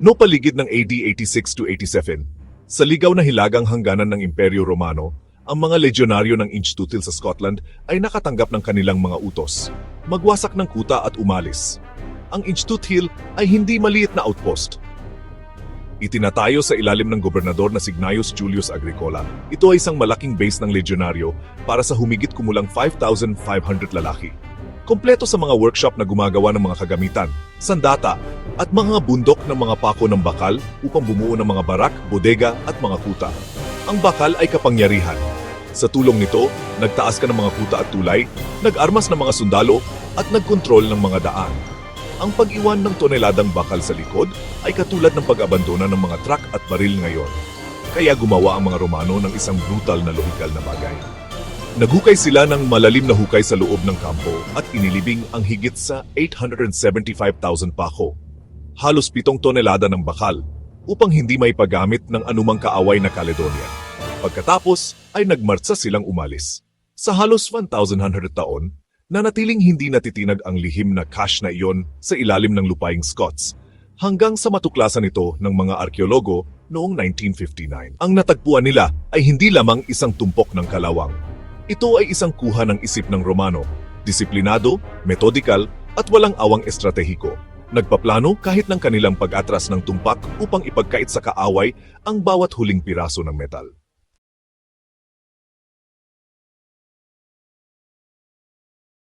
No paligid ng AD 86 to 87, sa ligaw na hilagang hangganan ng Imperyo Romano, ang mga ledyonaryo ng Inchtutil sa Scotland ay nakatanggap ng kanilang mga utos. Magwasak ng kuta at umalis. Ang Inchtutil ay hindi maliit na outpost. Itinatayo sa ilalim ng gobernador na si Gnaeus Julius Agricola. Ito ay isang malaking base ng ledyonaryo para sa humigit kumulang 5,500 lalaki. Kompleto sa mga workshop na gumagawa ng mga kagamitan, sandata, at mga bundok ng mga pako ng bakal upang bumuo ng mga barak, bodega at mga kuta. Ang bakal ay kapangyarihan. Sa tulong nito, nagtaas ka ng mga kuta at tulay, nag-armas ng mga sundalo, at nagkontrol ng mga daan. Ang pag-iwan ng toneladang bakal sa likod ay katulad ng pag-abandona ng mga truck at baril ngayon. Kaya gumawa ang mga Romano ng isang brutal na lohikal na bagay. Naghukay sila ng malalim na hukay sa loob ng kampo at inilibing ang higit sa 875,000 pako. Halos pitong tonelada ng bakal upang hindi may paggamit ng anumang kaaway na Caledonia. Pagkatapos ay nagmartsa silang umalis. Sa halos 1,100 taon, nanatiling hindi natitinag ang lihim na cache na iyon sa ilalim ng lupaing Scots hanggang sa matuklasan ito ng mga arkeologo noong 1959. Ang natagpuan nila ay hindi lamang isang tumpok ng kalawang. Ito ay isang kuha ng isip ng Romano, disiplinado, metodikal, at walang awang estratehiko. Nagpaplano kahit ng kanilang pag-atras ng tumpak upang ipagkait sa kaaway ang bawat huling piraso ng metal.